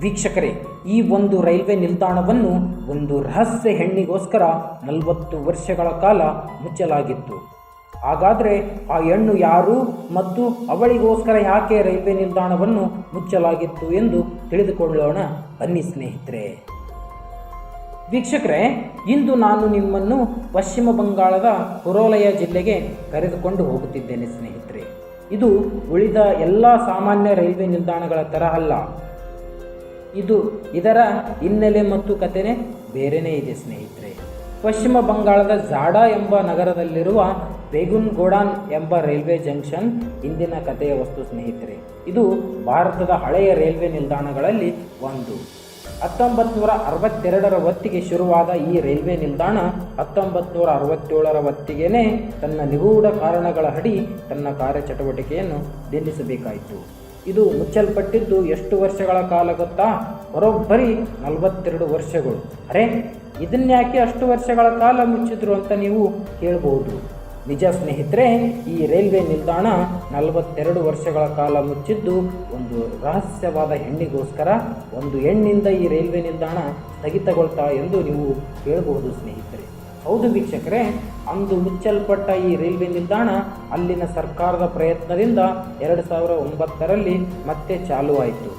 ವೀಕ್ಷಕರೇ, ಈ ಒಂದು ರೈಲ್ವೆ ನಿಲ್ದಾಣವನ್ನು ಒಂದು ರಹಸ್ಯ ಹೆಣ್ಣಿಗೋಸ್ಕರ ನಲವತ್ತು ವರ್ಷಗಳ ಕಾಲ ಮುಚ್ಚಲಾಗಿತ್ತು. ಹಾಗಾದರೆ ಆ ಹೆಣ್ಣು ಯಾರು ಮತ್ತು ಅವಳಿಗೋಸ್ಕರ ಯಾಕೆ ರೈಲ್ವೆ ನಿಲ್ದಾಣವನ್ನು ಮುಚ್ಚಲಾಗಿತ್ತು ಎಂದು ತಿಳಿದುಕೊಳ್ಳೋಣ. ಬನ್ನಿ ಸ್ನೇಹಿತರೆ. ವೀಕ್ಷಕರೇ, ಇಂದು ನಾನು ನಿಮ್ಮನ್ನು ಪಶ್ಚಿಮ ಬಂಗಾಳದ ಪುರೋಲಯ ಜಿಲ್ಲೆಗೆ ಕರೆದುಕೊಂಡು ಹೋಗುತ್ತಿದ್ದೇನೆ ಸ್ನೇಹಿತರೆ. ಇದು ಉಳಿದ ಎಲ್ಲ ಸಾಮಾನ್ಯ ರೈಲ್ವೆ ನಿಲ್ದಾಣಗಳ ತರಹ ಅಲ್ಲ. ಇದು ಇದರ ಹಿನ್ನೆಲೆ ಮತ್ತು ಕಥೆನೇ ಬೇರೆನೇ ಇದೆ, ಸ್ನೇಹಿತರೆ. ಪಶ್ಚಿಮ ಬಂಗಾಳದ ಜಾಡಾ ಎಂಬ ನಗರದಲ್ಲಿರುವ ಬೇಗುನ್ ಗೋಡಾನ್ ಎಂಬ ರೈಲ್ವೆ ಜಂಕ್ಷನ್ ಇಂದಿನ ಕಥೆಯ ವಸ್ತು, ಸ್ನೇಹಿತರೆ. ಇದು ಭಾರತದ ಹಳೆಯ ರೈಲ್ವೆ ನಿಲ್ದಾಣಗಳಲ್ಲಿ ಒಂದು. ಹತ್ತೊಂಬತ್ತು ನೂರ ಅರವತ್ತೆರಡರ ಹೊತ್ತಿಗೆ ಶುರುವಾದ ಈ ರೈಲ್ವೆ ನಿಲ್ದಾಣ ಹತ್ತೊಂಬತ್ತು ನೂರ ಅರವತ್ತೇಳರ ಹೊತ್ತಿಗೆನೇ ತನ್ನ ನಿಗೂಢ ಕಾರಣಗಳ ಅಡಿ ತನ್ನ ಕಾರ್ಯಚಟುವಟಿಕೆಯನ್ನು ನಿಲ್ಲಿಸಬೇಕಾಯಿತು ಇದು ಮುಚ್ಚಲ್ಪಟ್ಟಿದ್ದು ಎಷ್ಟು ವರ್ಷಗಳ ಕಾಲ ಗೊತ್ತಾ? ಬರೋಬ್ಬರಿ ನಲವತ್ತೆರಡು ವರ್ಷಗಳು. ಅರೆ ಇದನ್ಯಾಕೆ ಅಷ್ಟು ವರ್ಷಗಳ ಕಾಲ ಮುಚ್ಚಿದ್ರು ಅಂತ ನೀವು ಕೇಳಬಹುದು ನಿಜ ಸ್ನೇಹಿತರೆ, ಈ ರೈಲ್ವೆ ನಿಲ್ದಾಣ ನಲವತ್ತೆರಡು ವರ್ಷಗಳ ಕಾಲ ಮುಚ್ಚಿದ್ದು ಒಂದು ರಹಸ್ಯವಾದ ಹೆಣ್ಣಿಗೋಸ್ಕರ ಒಂದು ಹೆಣ್ಣಿಂದ ಈ ರೈಲ್ವೆ ನಿಲ್ದಾಣ ಸ್ಥಗಿತಗೊಳ್ತಾ ಎಂದು ನೀವು ಕೇಳಬಹುದು ಸ್ನೇಹಿತರೆ. ಹೌದು ವೀಕ್ಷಕರೇ ಅಂದು ಮುಚ್ಚಲ್ಪಟ್ಟ ಈ ರೈಲ್ವೆ ನಿಲ್ದಾಣ ಅಲ್ಲಿನ ಸರ್ಕಾರದ ಪ್ರಯತ್ನದಿಂದ ಎರಡು ಸಾವಿರ ಒಂಬತ್ತರಲ್ಲಿ ಮತ್ತೆ ಚಾಲುವಾಯಿತು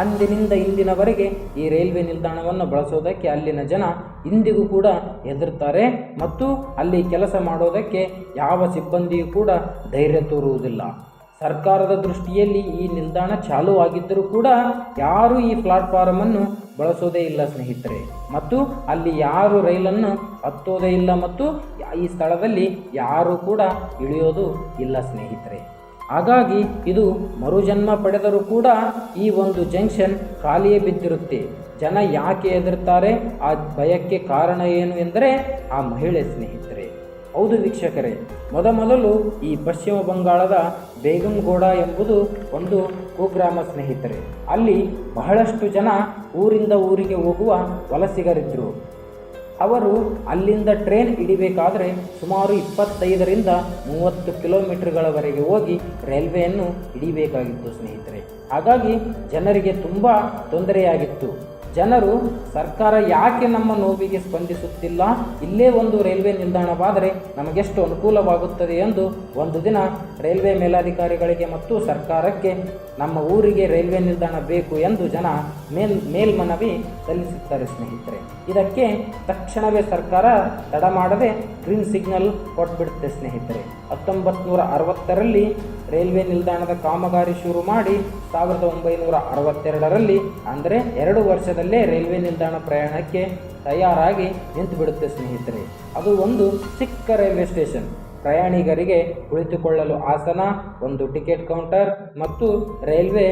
ಅಂದಿನಿಂದ ಇಂದಿನವರೆಗೆ ಈ ರೈಲ್ವೆ ನಿಲ್ದಾಣವನ್ನು ಬಳಸೋದಕ್ಕೆ ಅಲ್ಲಿನ ಜನ ಇಂದಿಗೂ ಕೂಡ ಹೆದರ್ತಾರೆ ಮತ್ತು ಅಲ್ಲಿ ಕೆಲಸ ಮಾಡೋದಕ್ಕೆ ಯಾವ ಸಿಬ್ಬಂದಿಯೂ ಕೂಡ ಧೈರ್ಯ ತೋರುವುದಿಲ್ಲ. ಸರ್ಕಾರದ ದೃಷ್ಟಿಯಲ್ಲಿ ಈ ನಿಲ್ದಾಣ ಚಾಲೂ ಆಗಿದ್ದರೂ ಕೂಡ ಯಾರೂ ಈ ಪ್ಲಾಟ್ಫಾರಮನ್ನು ಬಳಸೋದೇ ಇಲ್ಲ ಸ್ನೇಹಿತರೆ. ಮತ್ತು ಅಲ್ಲಿ ಯಾರು ರೈಲನ್ನು ಹತ್ತೋದೇ ಇಲ್ಲ ಮತ್ತು ಈ ಸ್ಥಳದಲ್ಲಿ ಯಾರೂ ಕೂಡ ಇಳಿಯೋದು ಇಲ್ಲ ಸ್ನೇಹಿತರೆ. ಹಾಗಾಗಿ ಇದು ಮರುಜನ್ಮ ಪಡೆದರೂ ಕೂಡ ಈ ಒಂದು ಜಂಕ್ಷನ್ ಖಾಲಿಯೇ ಬಿದ್ದಿರುತ್ತೆ. ಜನ ಯಾಕೆ ಹೆದರ್ತಾರೆ? ಆ ಭಯಕ್ಕೆ ಕಾರಣ ಏನು ಎಂದರೆ ಆ ಮಹಿಳೆ ಸ್ನೇಹಿತರೆ. ಹೌದು ವೀಕ್ಷಕರೇ, ಮೊದಮೊದಲು ಈ ಪಶ್ಚಿಮ ಬಂಗಾಳದ ಬೇಗಂಗೌಡ ಎಂಬುದು ಒಂದು ಕುಗ್ರಾಮ ಸ್ನೇಹಿತರೆ. ಅಲ್ಲಿ ಬಹಳಷ್ಟು ಜನ ಊರಿಂದ ಊರಿಗೆ ಹೋಗುವ ವಲಸಿಗರಿದ್ದರು ಅವರು ಅಲ್ಲಿಂದ ಟ್ರೈನ್ ಹಿಡಿಬೇಕಾದ್ರೆ ಸುಮಾರು ಇಪ್ಪತ್ತೈದರಿಂದ ಮೂವತ್ತು ಕಿಲೋಮೀಟರ್ಗಳವರೆಗೆ ಹೋಗಿ ರೈಲ್ವೆಯನ್ನು ಹಿಡಿಬೇಕಾಗಿತ್ತು ಸ್ನೇಹಿತರೆ. ಹಾಗಾಗಿ ಜನರಿಗೆ ತುಂಬ ತೊಂದರೆಯಾಗಿತ್ತು. ಜನರು ಸರ್ಕಾರ ಯಾಕೆ ನಮ್ಮ ನೋವಿಗೆ ಸ್ಪಂದಿಸುತ್ತಿಲ್ಲ? ಇಲ್ಲೇ ಒಂದು ರೈಲ್ವೆ ನಿಲ್ದಾಣವಾದರೆ ನಮಗೆಷ್ಟು ಅನುಕೂಲವಾಗುತ್ತದೆ ಎಂದು ಒಂದು ದಿನ ರೈಲ್ವೆ ಮೇಲಾಧಿಕಾರಿಗಳಿಗೆ ಮತ್ತು ಸರ್ಕಾರಕ್ಕೆ ನಮ್ಮ ಊರಿಗೆ ರೈಲ್ವೆ ನಿಲ್ದಾಣ ಬೇಕು ಎಂದು ಜನ ಮೇಲ್, ಮೇಲ್ಮನವಿ ಸಲ್ಲಿಸುತ್ತಾರೆ ಸ್ನೇಹಿತರೆ. ಇದಕ್ಕೆ ತಕ್ಷಣವೇ ಸರ್ಕಾರ ತಡ ಮಾಡದೆ ಗ್ರೀನ್ ಸಿಗ್ನಲ್ ಕೊಟ್ಬಿಡುತ್ತೆ ಸ್ನೇಹಿತರೆ. ಹತ್ತೊಂಬತ್ತು ನೂರ ಅರವತ್ತರಲ್ಲಿ ರೈಲ್ವೆ ನಿಲ್ದಾಣದ ಕಾಮಗಾರಿ ಶುರು ಮಾಡಿ ಸಾವಿರದ ಒಂಬೈನೂರ ಅರವತ್ತೆರಡರಲ್ಲಿ ಅಂದರೆ ಎರಡು ವರ್ಷದಲ್ಲೇ ರೈಲ್ವೆ ನಿಲ್ದಾಣ ಪ್ರಯಾಣಕ್ಕೆ ತಯಾರಾಗಿ ನಿಂತು ಬಿಡುತ್ತೆ ಸ್ನೇಹಿತರೆ. ಅದು ಒಂದು ಚಿಕ್ಕ ರೈಲ್ವೆ ಸ್ಟೇಷನ್. ಪ್ರಯಾಣಿಕರಿಗೆ ಕುಳಿತುಕೊಳ್ಳಲು ಆಸನ, ಒಂದು ಟಿಕೆಟ್ ಕೌಂಟರ್ ಮತ್ತು ರೈಲ್ವೆ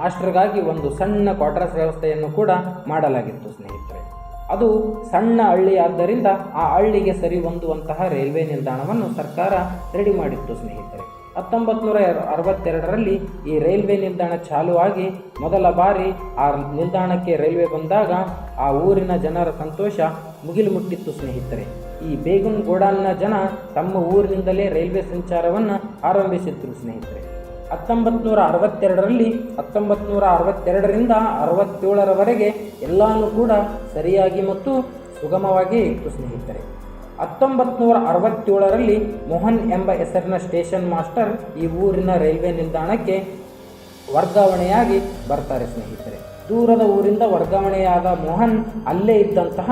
ಮಾಸ್ಟರ್ಗಾಗಿ ಒಂದು ಸಣ್ಣ ಕ್ವಾರ್ಟರ್ಸ್ ವ್ಯವಸ್ಥೆಯನ್ನು ಕೂಡ ಮಾಡಲಾಗಿತ್ತು ಸ್ನೇಹಿತರೆ. ಅದು ಸಣ್ಣ ಹಳ್ಳಿ ಆದ್ದರಿಂದ ಆ ಹಳ್ಳಿಗೆ ಸರಿ ಹೊಂದುವಂತಹ ರೈಲ್ವೆ ನಿಲ್ದಾಣವನ್ನು ಸರ್ಕಾರ ರೆಡಿ ಮಾಡಿತ್ತು, ಸ್ನೇಹಿತರೆ. ಹತ್ತೊಂಬತ್ತು ನೂರ ಅರವತ್ತೆರಡರಲ್ಲಿ ಈ ರೈಲ್ವೆ ನಿಲ್ದಾಣ ಚಾಲುವಾಗಿ ಮೊದಲ ಬಾರಿ ಆ ನಿಲ್ದಾಣಕ್ಕೆ ರೈಲ್ವೆ ಬಂದಾಗ ಆ ಊರಿನ ಜನರ ಸಂತೋಷ ಮುಗಿಲು ಮುಟ್ಟಿತ್ತು ಸ್ನೇಹಿತರೆ. ಈ ಬೇಗುನ್ ಗೋಡಾನ್ನ ಜನ ತಮ್ಮ ಊರಿನಿಂದಲೇ ರೈಲ್ವೆ ಸಂಚಾರವನ್ನು ಆರಂಭಿಸಿದ್ರು, ಸ್ನೇಹಿತರೆ. ಹತ್ತೊಂಬತ್ತು ನೂರ ಅರವತ್ತೆರಡರಲ್ಲಿ ಹತ್ತೊಂಬತ್ತು ನೂರ ಅರವತ್ತೆರಡರಿಂದ ಅರವತ್ತೇಳರವರೆಗೆ ಎಲ್ಲನೂ ಕೂಡ ಸರಿಯಾಗಿ ಮತ್ತು ಸುಗಮವಾಗಿ ಇತ್ತು, ಸ್ನೇಹಿತರೆ. ಹತ್ತೊಂಬತ್ತು ನೂರ ಅರವತ್ತೇಳರಲ್ಲಿ ಮೋಹನ್ ಎಂಬ ಹೆಸರಿನ ಸ್ಟೇಷನ್ ಮಾಸ್ಟರ್ ಈ ಊರಿನ ರೈಲ್ವೆ ನಿಲ್ದಾಣಕ್ಕೆ ವರ್ಗಾವಣೆಯಾಗಿ ಬರ್ತಾರೆ, ಸ್ನೇಹಿತರೆ. ದೂರದ ಊರಿಂದ ವರ್ಗಾವಣೆಯಾದ ಮೋಹನ್ ಅಲ್ಲೇ ಇದ್ದಂತಹ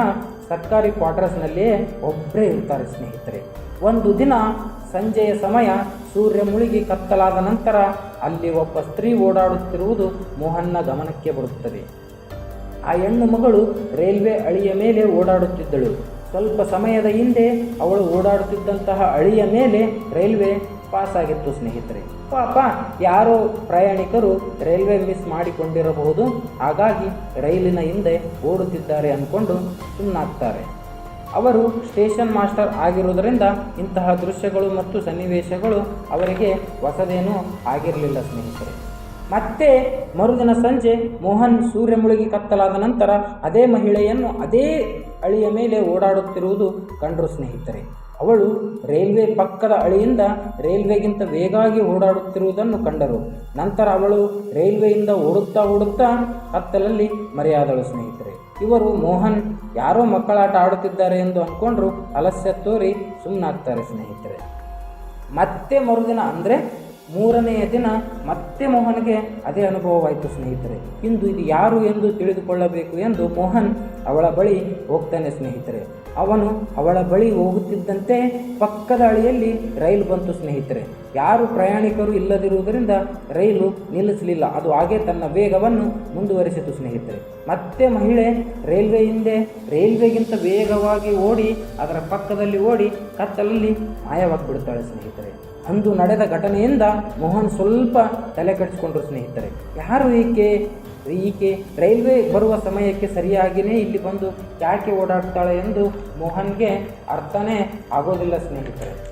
ಸರ್ಕಾರಿ ಕ್ವಾರ್ಟರ್ಸ್ನಲ್ಲಿಯೇ ಒಬ್ಬರೇ ಇರ್ತಾರೆ, ಸ್ನೇಹಿತರೆ. ಒಂದು ದಿನ ಸಂಜೆಯ ಸಮಯ ಸೂರ್ಯ ಮುಳುಗಿ ಕತ್ತಲಾದ ನಂತರ ಅಲ್ಲಿ ಒಬ್ಬ ಸ್ತ್ರೀ ಓಡಾಡುತ್ತಿರುವುದು ಮೋಹನ್ನ ಗಮನಕ್ಕೆ ಬರುತ್ತದೆ. ಆ ಹೆಣ್ಣು ಮಗಳು ರೈಲ್ವೆ ಅಳಿಯ ಮೇಲೆ ಓಡಾಡುತ್ತಿದ್ದಳು. ಸ್ವಲ್ಪ ಸಮಯದ ಹಿಂದೆ ಅವಳು ಓಡಾಡುತ್ತಿದ್ದಂತಹ ಅಳಿಯ ಮೇಲೆ ರೈಲ್ವೆ ಪಾಸ್ ಆಗಿತ್ತು ಸ್ನೇಹಿತರೆ. ಪಾಪ, ಯಾರೋ ಪ್ರಯಾಣಿಕರು ರೈಲ್ವೆ ಮಿಸ್ ಮಾಡಿಕೊಂಡಿರಬಹುದು. ಹಾಗಾಗಿ ರೈಲಿನ ಹಿಂದೆ ಓಡುತ್ತಿದ್ದಾರೆ ಅಂದ್ಕೊಂಡು ಸುಮ್ಮನಾಗ್ತಾರೆ ಅವರು ಸ್ಟೇಷನ್ ಮಾಸ್ಟರ್ ಆಗಿರುವುದರಿಂದ ಇಂತಹ ದೃಶ್ಯಗಳು ಮತ್ತು ಸನ್ನಿವೇಶಗಳು ಅವರಿಗೆ ಹೊಸದೇನೂ ಆಗಿರಲಿಲ್ಲ, ಸ್ನೇಹಿತರೆ. ಮತ್ತೆ ಮರುದಿನ ಸಂಜೆ ಮೋಹನ್ ಸೂರ್ಯ ಮುಳುಗಿ ಕತ್ತಲಾದ ನಂತರ ಅದೇ ಮಹಿಳೆಯನ್ನು ಅದೇ ಅಳಿಯ ಮೇಲೆ ಓಡಾಡುತ್ತಿರುವುದು ಕಂಡರು, ಸ್ನೇಹಿತರೆ. ಅವಳು ರೈಲ್ವೆ ಪಕ್ಕದ ಅಳಿಯಿಂದ ರೈಲ್ವೆಗಿಂತ ವೇಗವಾಗಿ ಓಡಾಡುತ್ತಿರುವುದನ್ನು ಕಂಡರು. ನಂತರ ಅವಳು ರೈಲ್ವೆಯಿಂದ ಓಡುತ್ತಾ ಓಡುತ್ತಾ ಕತ್ತಲಲ್ಲಿ ಮರೆಯಾದಳು, ಸ್ನೇಹಿತರೆ. ಇವರು ಮೋಹನ್ ಯಾರೋ ಮಕ್ಕಳಾಟ ಆಡುತ್ತಿದ್ದಾರೆ ಎಂದು ಅಂದ್ಕೊಂಡ್ರು ಅಲಸ್ಯ ತೋರಿ ಸುಮ್ಮನಾಗ್ತಾರೆ ಸ್ನೇಹಿತರೆ. ಮತ್ತೆ ಮರುದಿನ ಅಂದರೆ ಮೂರನೆಯ ದಿನ ಮತ್ತೆ ಮೋಹನ್ಗೆ ಅದೇ ಅನುಭವವಾಯಿತು, ಸ್ನೇಹಿತರೆ. ಇಂದು ಇದು ಯಾರು ಎಂದು ತಿಳಿದುಕೊಳ್ಳಬೇಕು ಎಂದು ಮೋಹನ್ ಅವಳ ಬಳಿ ಹೋಗ್ತಾನೆ, ಸ್ನೇಹಿತರೆ. ಅವನು ಅವಳ ಬಳಿ ಹೋಗುತ್ತಿದ್ದಂತೆ ಪಕ್ಕದ ಅಳಿಯಲ್ಲಿ ರೈಲು ಬಂತು, ಸ್ನೇಹಿತರೆ. ಯಾರು ಪ್ರಯಾಣಿಕರು ಇಲ್ಲದಿರುವುದರಿಂದ ರೈಲು ನಿಲ್ಲಿಸಲಿಲ್ಲ. ಅದು ಹಾಗೆ ತನ್ನ ವೇಗವನ್ನು ಮುಂದುವರಿಸಿತು, ಸ್ನೇಹಿತರೆ. ಮತ್ತೆ ಮಹಿಳೆ ರೈಲ್ವೆ ಹಿಂದೆ, ರೈಲ್ವೆಗಿಂತ ವೇಗವಾಗಿ ಓಡಿ ಅದರ ಪಕ್ಕದಲ್ಲಿ ಓಡಿ ಕತ್ತಲಲ್ಲಿ ಮಾಯವಾಗಿಬಿಡುತ್ತಾಳೆ, ಸ್ನೇಹಿತರೆ. ಅಂದು ನಡೆದ ಘಟನೆಯಿಂದ ಮೋಹನ್ ಸ್ವಲ್ಪ ತಲೆ ಕೆಡಿಸ್ಕೊಂಡ್ರು ಸ್ನೇಹಿತರೆ. ಯಾರು ಈಕೆ? ಈಕೆ ರೈಲ್ವೆ ಬರುವ ಸಮಯಕ್ಕೆ ಸರಿಯಾಗಿಯೇ ಇಲ್ಲಿ ಬಂದು ಯಾಕೆ ಓಡಾಡ್ತಾಳೆ ಎಂದು ಮೋಹನ್ಗೆ ಅರ್ಥನೇ ಆಗೋದಿಲ್ಲ ಸ್ನೇಹಿತರೆ.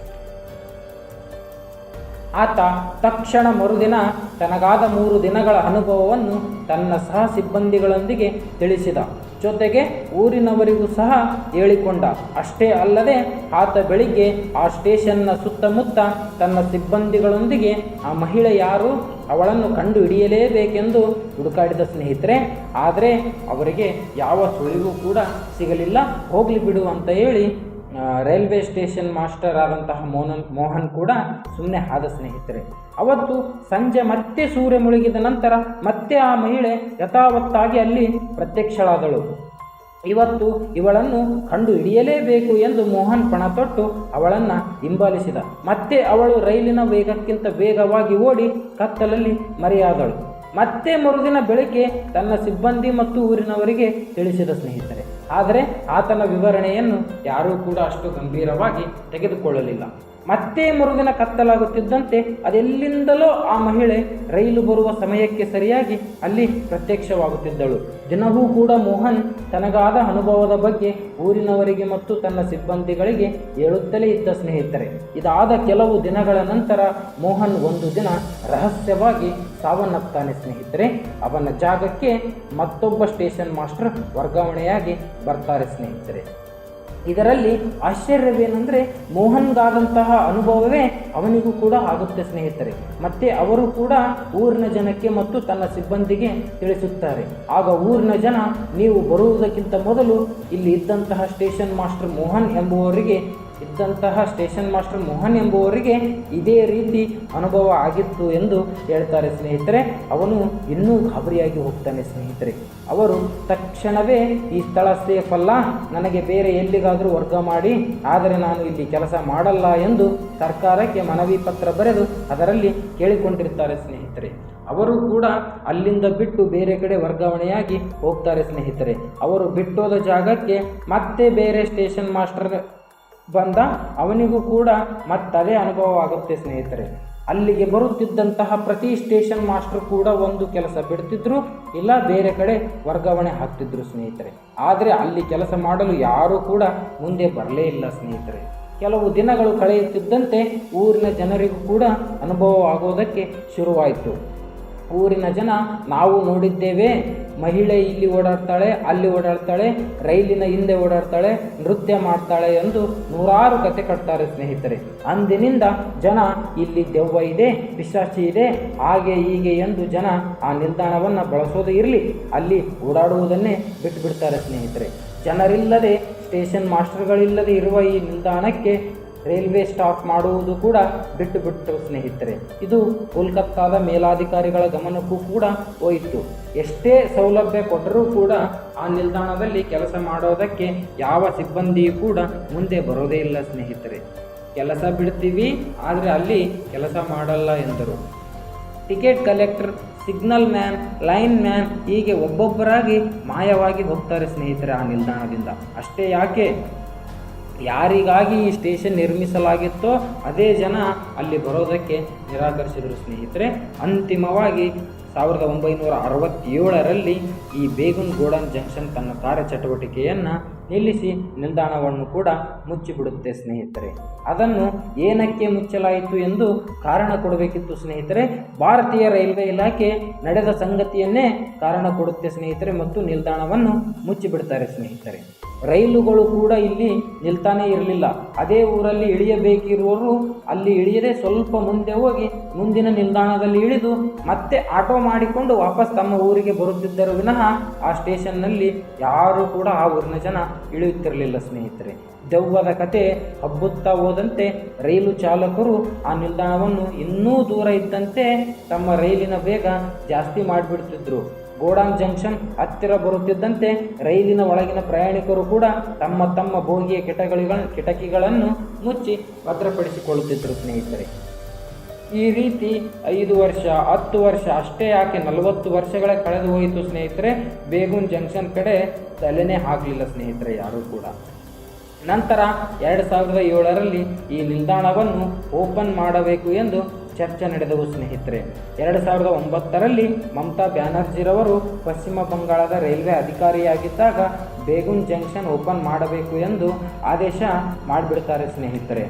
ಆತ ತಕ್ಷಣ ಮರುದಿನ ತನಗಾದ ಮೂರು ದಿನಗಳ ಅನುಭವವನ್ನು ತನ್ನ ಸಹ ಸಿಬ್ಬಂದಿಗಳೊಂದಿಗೆ ತಿಳಿಸಿದ. ಜೊತೆಗೆ ಊರಿನವರಿಗೂ ಸಹ ಹೇಳಿಕೊಂಡ. ಅಷ್ಟೇ ಅಲ್ಲದೆ ಆತ ಬೆಳಿಗ್ಗೆ ಆ ಸ್ಟೇಷನ್ನ ಸುತ್ತಮುತ್ತ ತನ್ನ ಸಿಬ್ಬಂದಿಗಳೊಂದಿಗೆ ಆ ಮಹಿಳೆ ಯಾರು ಅವಳನ್ನು ಕಂಡು ಹಿಡಿಯಲೇಬೇಕೆಂದು ಹುಡುಕಾಡಿದ ಸ್ನೇಹಿತರೆ, ಆದರೆ ಅವರಿಗೆ ಯಾವ ಸುಳಿವು ಕೂಡ ಸಿಗಲಿಲ್ಲ. ಹೋಗಲಿ ಬಿಡು ಅಂತ ಹೇಳಿ ರೈಲ್ವೆ ಸ್ಟೇಷನ್ ಮಾಸ್ಟರ್ ಆದಂತಹ ಮೋಹನ್ ಮೋಹನ್ ಕೂಡ ಸುಮ್ಮನೆ ಆದ ಸ್ನೇಹಿತರೆ. ಅವತ್ತು ಸಂಜೆ ಮತ್ತೆ ಸೂರ್ಯ ಮುಳುಗಿದ ನಂತರ ಮತ್ತೆ ಆ ಮಹಿಳೆ ಯಥಾವತ್ತಾಗಿ ಅಲ್ಲಿ ಪ್ರತ್ಯಕ್ಷಳಾದಳು. ಇವತ್ತು ಇವಳನ್ನು ಕಂಡು ಹಿಡಿಯಲೇಬೇಕು ಎಂದು ಮೋಹನ್ ಪಣ ತೊಟ್ಟು ಅವಳನ್ನು ಹಿಂಬಾಲಿಸಿದ. ಮತ್ತೆ ಅವಳು ರೈಲಿನ ವೇಗಕ್ಕಿಂತ ವೇಗವಾಗಿ ಓಡಿ ಕತ್ತಲಲ್ಲಿ ಮರೆಯಾದಳು. ಮತ್ತೆ ಮರುದಿನ ಬೆಳಗ್ಗೆ ತನ್ನ ಸಿಬ್ಬಂದಿ ಮತ್ತು ಊರಿನವರಿಗೆ ತಿಳಿಸಿದ ಸ್ನೇಹಿತರೆ ಆದರೆ ಆತನ ವಿವರಣೆಯನ್ನು ಯಾರೂ ಕೂಡ ಅಷ್ಟು ಗಂಭೀರವಾಗಿ ತೆಗೆದುಕೊಳ್ಳಲಿಲ್ಲ. ಮತ್ತೆ ಮರುದಿನ ಕತ್ತಲಾಗುತ್ತಿದ್ದಂತೆ ಅದೆಲ್ಲಿಂದಲೋ ಆ ಮಹಿಳೆ ರೈಲು ಬರುವ ಸಮಯಕ್ಕೆ ಸರಿಯಾಗಿ ಅಲ್ಲಿ ಪ್ರತ್ಯಕ್ಷವಾಗುತ್ತಿದ್ದಳು. ದಿನವೂ ಕೂಡ ಮೋಹನ್ ತನಗಾದ ಅನುಭವದ ಬಗ್ಗೆ ಊರಿನವರಿಗೆ ಮತ್ತು ತನ್ನ ಸಿಬ್ಬಂದಿಗಳಿಗೆ ಹೇಳುತ್ತಲೇ ಇದ್ದ ಸ್ನೇಹಿತರೆ. ಇದಾದ ಕೆಲವು ದಿನಗಳ ನಂತರ ಮೋಹನ್ ಒಂದು ದಿನ ರಹಸ್ಯವಾಗಿ ಸಾವನ್ನಪ್ತಾನೆ ಸ್ನೇಹಿತರೆ. ಅವನ ಜಾಗಕ್ಕೆ ಮತ್ತೊಬ್ಬ ಸ್ಟೇಷನ್ ಮಾಸ್ಟರ್ ವರ್ಗಾವಣೆಯಾಗಿ ಬರ್ತಾರೆ ಸ್ನೇಹಿತರೆ. ಇದರಲ್ಲಿ ಆಶ್ಚರ್ಯವೇನೆಂದರೆ ಮೋಹನ್ಗಾದಂತಹ ಅನುಭವವೇ ಅವನಿಗೂ ಕೂಡ ಆಗುತ್ತೆ, ಸ್ನೇಹಿತರೆ. ಮತ್ತೆ ಅವರು ಕೂಡ ಊರಿನ ಜನಕ್ಕೆ ಮತ್ತು ತನ್ನ ಸಿಬ್ಬಂದಿಗೆ ತಿಳಿಸುತ್ತಾರೆ. ಆಗ ಊರಿನ ಜನ, ನೀವು ಬರುವುದಕ್ಕಿಂತ ಮೊದಲು ಇಲ್ಲಿ ಇದ್ದಂತಹ ಸ್ಟೇಷನ್ ಮಾಸ್ಟರ್ ಮೋಹನ್ ಎಂಬುವವರಿಗೆ ಇದ್ದಂತಹ ಸ್ಟೇಷನ್ ಮಾಸ್ಟರ್ ಮೋಹನ್ ಎಂಬುವವರಿಗೆ ಇದೇ ರೀತಿ ಅನುಭವ ಆಗಿತ್ತು ಎಂದು ಹೇಳ್ತಾರೆ ಸ್ನೇಹಿತರೆ. ಅವನು ಇನ್ನೂ ಗಾಬರಿಯಾಗಿ ಹೋಗ್ತಾನೆ ಸ್ನೇಹಿತರೆ. ಅವರು ತಕ್ಷಣವೇ ಈ ಸ್ಥಳ ಸೇಫ್ ಅಲ್ಲ ನನಗೆ ಬೇರೆ ಎಲ್ಲಿಗಾದರೂ ವರ್ಗ ಮಾಡಿ, ಆದರೆ ನಾನು ಇಲ್ಲಿ ಕೆಲಸ ಮಾಡಲ್ಲ ಎಂದು ಸರ್ಕಾರಕ್ಕೆ ಮನವಿ ಪತ್ರ ಬರೆದು ಅದರಲ್ಲಿ ಕೇಳಿಕೊಂಡಿರ್ತಾರೆ ಸ್ನೇಹಿತರೆ. ಅವರು ಕೂಡ ಅಲ್ಲಿಂದ ಬಿಟ್ಟು ಬೇರೆ ಕಡೆ ವರ್ಗಾವಣೆಯಾಗಿ ಹೋಗ್ತಾರೆ ಸ್ನೇಹಿತರೆ. ಅವರು ಬಿಟ್ಟೋದ ಜಾಗಕ್ಕೆ ಮತ್ತೆ ಬೇರೆ ಸ್ಟೇಷನ್ ಮಾಸ್ಟರ್ ಬಂದ ಅವನಿಗೂ ಕೂಡ ಮತ್ತದೇ ಅನುಭವ ಆಗುತ್ತೆ ಸ್ನೇಹಿತರೆ. ಅಲ್ಲಿಗೆ ಬರುತ್ತಿದ್ದಂತಹ ಪ್ರತಿ ಸ್ಟೇಷನ್ ಮಾಸ್ಟರ್ ಕೂಡ ಒಂದು ಕೆಲಸ ಬಿಡ್ತಿದ್ರು, ಇಲ್ಲ ಬೇರೆ ಕಡೆ ವರ್ಗಾವಣೆ ಹಾಕ್ತಿದ್ರು ಸ್ನೇಹಿತರೆ. ಆದರೆ ಅಲ್ಲಿ ಕೆಲಸ ಮಾಡಲು ಯಾರೂ ಕೂಡ ಮುಂದೆ ಬರಲೇ ಇಲ್ಲ ಸ್ನೇಹಿತರೆ. ಕೆಲವು ದಿನಗಳು ಕಳೆಯುತ್ತಿದ್ದಂತೆ ಊರಿನ ಜನರಿಗೂ ಕೂಡ ಅನುಭವ ಆಗೋದಕ್ಕೆ ಶುರುವಾಯಿತು. ಊರಿನ ಜನ, ನಾವು ನೋಡಿದ್ದೇವೆ ಮಹಿಳೆ ಇಲ್ಲಿ ಓಡಾಡ್ತಾಳೆ, ಅಲ್ಲಿ ಓಡಾಡ್ತಾಳೆ, ರೈಲಿನ ಹಿಂದೆ ಓಡಾಡ್ತಾಳೆ, ನೃತ್ಯ ಮಾಡ್ತಾಳೆ ಎಂದು ನೂರಾರು ಕತೆ ಕಟ್ತಾರೆ ಸ್ನೇಹಿತರೆ. ಅಂದಿನಿಂದ ಜನ ಇಲ್ಲಿ ದೆವ್ವ ಇದೆ, ಪಿಶಾಚಿ ಇದೆ, ಹಾಗೆ ಹೀಗೆ ಎಂದು ಜನ ಆ ನಿಲ್ದಾಣವನ್ನು ಬಳಸೋದು ಇರಲಿ, ಅಲ್ಲಿ ಓಡಾಡುವುದನ್ನೇ ಬಿಟ್ಟುಬಿಡ್ತಾರೆ ಸ್ನೇಹಿತರೆ. ಜನರಿಲ್ಲದೆ, ಸ್ಟೇಷನ್ ಮಾಸ್ಟರ್ಗಳಿಲ್ಲದೆ ಇರುವ ಈ ನಿಲ್ದಾಣಕ್ಕೆ ರೈಲ್ವೆ ಸ್ಟಾಪ್ ಮಾಡುವುದು ಕೂಡ ಬಿಟ್ಟು ಬಿಟ್ಟು ಸ್ನೇಹಿತರೆ. ಇದು ಕೋಲ್ಕತ್ತಾದ ಮೇಲಾಧಿಕಾರಿಗಳ ಗಮನಕ್ಕೂ ಕೂಡ ಹೋಯಿತು. ಎಷ್ಟೇ ಸೌಲಭ್ಯ ಕೊಟ್ಟರೂ ಕೂಡ ಆ ನಿಲ್ದಾಣದಲ್ಲಿ ಕೆಲಸ ಮಾಡೋದಕ್ಕೆ ಯಾವ ಸಿಬ್ಬಂದಿಯೂ ಕೂಡ ಮುಂದೆ ಬರೋದೇ ಇಲ್ಲ ಸ್ನೇಹಿತರೆ. ಕೆಲಸ ಬಿಡ್ತೀವಿ, ಆದರೆ ಅಲ್ಲಿ ಕೆಲಸ ಮಾಡಲ್ಲ ಎಂದರು. Ticket collector, signal man, line man ಹೀಗೆ ಒಬ್ಬೊಬ್ಬರಾಗಿ ಮಾಯವಾಗಿ ಹೋಗ್ತಾರೆ ಸ್ನೇಹಿತರೆ ಆ ನಿಲ್ದಾಣದಿಂದ. ಅಷ್ಟೇ ಯಾಕೆ? ಯಾರಿಗಾಗಿ ಈ ಸ್ಟೇಷನ್ ನಿರ್ಮಿಸಲಾಗಿತ್ತೋ ಅದೇ ಜನ ಅಲ್ಲಿ ಬರೋದಕ್ಕೆ ನಿರಾಕರಿಸಿದರು ಸ್ನೇಹಿತರೆ. ಅಂತಿಮವಾಗಿ ಸಾವಿರದ ಒಂಬೈನೂರ ಅರವತ್ತೇಳರಲ್ಲಿ ಈ ಬೇಗುನ್ ಗೋಡನ್ ಜಂಕ್ಷನ್ ತನ್ನ ಕಾರ್ಯಚಟುವಟಿಕೆಯನ್ನು ನಿಲ್ಲಿಸಿ ನಿಲ್ದಾಣವನ್ನು ಕೂಡ ಮುಚ್ಚಿಬಿಡುತ್ತೆ ಸ್ನೇಹಿತರೆ. ಅದನ್ನು ಏನಕ್ಕೆ ಮುಚ್ಚಲಾಯಿತು ಎಂದು ಕಾರಣ ಕೊಡಬೇಕಿತ್ತು ಸ್ನೇಹಿತರೆ. ಭಾರತೀಯ ರೈಲ್ವೆ ಇಲಾಖೆ ನಡೆದ ಸಂಗತಿಯನ್ನೇ ಕಾರಣ ಕೊಡುತ್ತೆ ಸ್ನೇಹಿತರೆ ಮತ್ತು ನಿಲ್ದಾಣವನ್ನು ಮುಚ್ಚಿಬಿಡ್ತಾರೆ ಸ್ನೇಹಿತರೆ. ರೈಲುಗಳು ಕೂಡ ಇಲ್ಲಿ ನಿಲ್ತಾನೇ ಇರಲಿಲ್ಲ. ಅದೇ ಊರಲ್ಲಿ ಇಳಿಯಬೇಕಿರುವವರು ಅಲ್ಲಿ ಇಳಿಯದೆ ಸ್ವಲ್ಪ ಮುಂದೆ ಹೋಗಿ ಮುಂದಿನ ನಿಲ್ದಾಣದಲ್ಲಿ ಇಳಿದು ಮತ್ತೆ ಆಟೋ ಮಾಡಿಕೊಂಡು ವಾಪಸ್ ತಮ್ಮ ಊರಿಗೆ ಬರುತ್ತಿದ್ದರು ವಿನಃ ಆ ಸ್ಟೇಷನ್ನಲ್ಲಿ ಯಾರೂ ಕೂಡ ಆ ಊರಿನ ಜನ ಇಳಿಯುತ್ತಿರಲಿಲ್ಲ ಸ್ನೇಹಿತರೆ. ದೆವ್ವದ ಕತೆ ಹಬ್ಬುತ್ತಾ ಹೋದಂತೆ ರೈಲು ಚಾಲಕರು ಆ ನಿಲ್ದಾಣವನ್ನು ಇನ್ನೂ ದೂರ ಇದ್ದಂತೆ ತಮ್ಮ ರೈಲಿನ ಬೇಗ ಜಾಸ್ತಿ ಮಾಡಿಬಿಡ್ತಿದ್ರು. ಗೋಡಾನ್ ಜಂಕ್ಷನ್ ಹತ್ತಿರ ಬರುತ್ತಿದ್ದಂತೆ ರೈಲಿನ ಒಳಗಿನ ಪ್ರಯಾಣಿಕರು ಕೂಡ ತಮ್ಮ ತಮ್ಮ ಬೋಗಿಯ ಕಿಟಕಿಗಳ, ಕಿಟಕಿಗಳನ್ನು ಮುಚ್ಚಿ ಭದ್ರಪಡಿಸಿಕೊಳ್ಳುತ್ತಿದ್ದರು ಸ್ನೇಹಿತರೆ. ಈ ರೀತಿ ಐದು ವರ್ಷ, ಹತ್ತು ವರ್ಷ ಅಷ್ಟೇ ಯಾಕೆ ನಲವತ್ತು ವರ್ಷಗಳೇ ಕಳೆದು ಹೋಯಿತು ಸ್ನೇಹಿತರೆ? ಬೇಗೂನ್ ಜಂಕ್ಷನ್ ಕಡೆ ತಲೆನೇ ಹಾಕಲಿಲ್ಲ ಸ್ನೇಹಿತರೆ ಯಾರೂ ಕೂಡ. ನಂತರ ಎರಡು ಸಾವಿರದ ಏಳರಲ್ಲಿ ಈ ನಿಲ್ದಾಣವನ್ನು ಓಪನ್ ಮಾಡಬೇಕು ಎಂದು ಚರ್ಚೆ ನಡೆದವು, ಸ್ನೇಹಿತರೆ. ಎರಡು ಸಾವಿರದ ಒಂಬತ್ತರಲ್ಲಿ ಮಮತಾ ಬ್ಯಾನರ್ಜಿರವರು ಪಶ್ಚಿಮ ಬಂಗಾಳದ ರೈಲ್ವೆ ಅಧಿಕಾರಿಯಾಗಿದ್ದಾಗ ಬೇಗುನ್ ಜಂಕ್ಷನ್ ಓಪನ್ ಮಾಡಬೇಕು ಎಂದು ಆದೇಶ ಮಾಡಿಬಿಡ್ತಾರೆ, ಸ್ನೇಹಿತರೆ.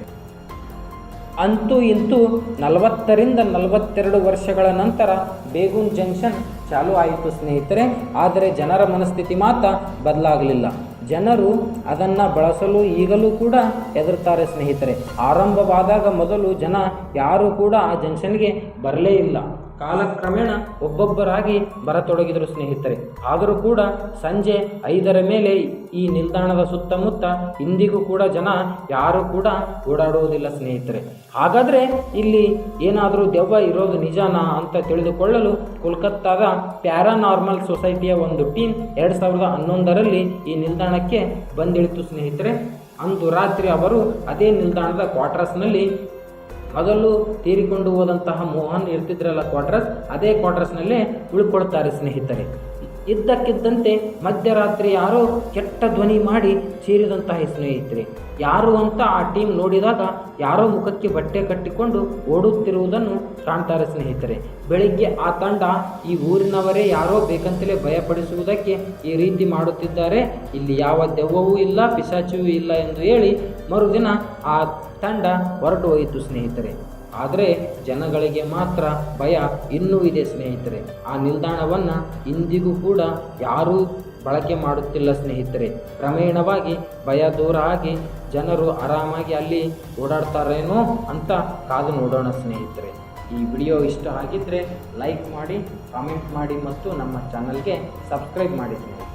ಅಂತೂ ಇಂತೂ ನಲವತ್ತರಿಂದ ನಲವತ್ತೆರಡು ವರ್ಷಗಳ ನಂತರ ಬೇಗುನ್ ಜಂಕ್ಷನ್ ಚಾಲೂ ಆಯಿತು, ಸ್ನೇಹಿತರೆ. ಆದರೆ ಜನರ ಮನಸ್ಥಿತಿ ಮಾತ್ರ ಬದಲಾಗಲಿಲ್ಲ. ಜನರು ಅದನ್ನು ಬಳಸಲು ಈಗಲೂ ಕೂಡ ಹೆದರ್ತಾರೆ ಸ್ನೇಹಿತರೆ. ಆರಂಭವಾದಾಗ ಮೊದಲು ಜನ ಯಾರೂ ಕೂಡ ಆ ಜಂಕ್ಷನ್ಗೆ ಬರಲೇ ಇಲ್ಲ. ಕಾಲಕ್ರಮೇಣ ಒಬ್ಬೊಬ್ಬರಾಗಿ ಬರತೊಡಗಿದರು ಸ್ನೇಹಿತರೆ. ಆದರೂ ಕೂಡ ಸಂಜೆ ಐದರ ಮೇಲೆ ಈ ನಿಲ್ದಾಣದ ಸುತ್ತಮುತ್ತ ಇಂದಿಗೂ ಕೂಡ ಜನ ಯಾರೂ ಕೂಡ ಓಡಾಡುವುದಿಲ್ಲ ಸ್ನೇಹಿತರೆ. ಹಾಗಾದರೆ ಇಲ್ಲಿ ಏನಾದರೂ ದೆವ್ವ ಇರೋದು ನಿಜಾನಾ ಅಂತ ತಿಳಿದುಕೊಳ್ಳಲು ಕೋಲ್ಕತ್ತಾದ ಪ್ಯಾರಾನಾರ್ಮಲ್ ಸೊಸೈಟಿಯ ಒಂದು ಟೀಮ್ ಎರಡು ಸಾವಿರದ ಹನ್ನೊಂದರಲ್ಲಿ ಈ ನಿಲ್ದಾಣಕ್ಕೆ ಬಂದಿಳಿತು ಸ್ನೇಹಿತರೆ. ಅಂದು ರಾತ್ರಿ ಅವರು ಅದೇ ನಿಲ್ದಾಣದ ಕ್ವಾರ್ಟರ್ಸ್ನಲ್ಲಿ ಮೊದಲು ತೀರಿಕೊಂಡು ಹೋದಂತಹ ಮೋಹನ್ ಇರ್ತಿದ್ರಲ್ಲ ಕ್ವಾರ್ಟರ್ಸ್, ಅದೇ ಕ್ವಾರ್ಟರ್ಸ್ನಲ್ಲೇ ಉಳ್ಕೊಳ್ತಾರೆ ಸ್ನೇಹಿತರೆ. ಇದ್ದಕ್ಕಿದ್ದಂತೆ ಮಧ್ಯರಾತ್ರಿ ಯಾರೋ ಕೆಟ್ಟ ಧ್ವನಿ ಮಾಡಿ ಸೇರಿದಂತಹ ಸ್ನೇಹಿತರೆ. ಯಾರು ಅಂತ ಆ ಟೀಮ್ ನೋಡಿದಾಗ ಯಾರೋ ಮುಖಕ್ಕೆ ಬಟ್ಟೆ ಕಟ್ಟಿಕೊಂಡು ಓಡುತ್ತಿರುವುದನ್ನು ಕಾಣ್ತಾರೆ ಸ್ನೇಹಿತರೆ. ಬೆಳಿಗ್ಗೆ ಆ ತಂಡ ಈ ಊರಿನವರೇ ಯಾರೋ ಬೇಕಂತಲೇ ಭಯಪಡಿಸುವುದಕ್ಕೆ ಈ ರೀತಿ ಮಾಡುತ್ತಿದ್ದಾರೆ. ಇಲ್ಲಿ ಯಾವ ದೆವ್ವವೂ ಇಲ್ಲ, ಪಿಶಾಚಿಯೂ ಇಲ್ಲ ಎಂದು ಹೇಳಿ ಮರುದಿನ ಆ ತಂಡ ಹೊರಟು ಹೋಯಿತು, ಸ್ನೇಹಿತರೆ. ಆದರೆ ಜನಗಳಿಗೆ ಮಾತ್ರ ಭಯ ಇನ್ನೂ ಇದೆ, ಸ್ನೇಹಿತರೆ. ಆ ನಿಲ್ದಾಣವನ್ನು ಇಂದಿಗೂ ಕೂಡ ಯಾರೂ ಬಳಕೆ ಮಾಡುತ್ತಿಲ್ಲ, ಸ್ನೇಹಿತರೆ. ಕ್ರಮೇಣವಾಗಿ ಭಯ ದೂರ ಆಗಿ ಜನರು ಆರಾಮಾಗಿ ಅಲ್ಲಿ ಓಡಾಡ್ತಾರೇನೋ ಅಂತ ಕಾದು ನೋಡೋಣ, ಸ್ನೇಹಿತರೆ. ಈ ವಿಡಿಯೋ ಇಷ್ಟ ಆಗಿದ್ದರೆ ಲೈಕ್ ಮಾಡಿ, ಕಾಮೆಂಟ್ ಮಾಡಿ ಮತ್ತು ನಮ್ಮ ಚಾನಲ್ಗೆ ಸಬ್ಸ್ಕ್ರೈಬ್ ಮಾಡಿ, ಸ್ನೇಹಿತರೆ.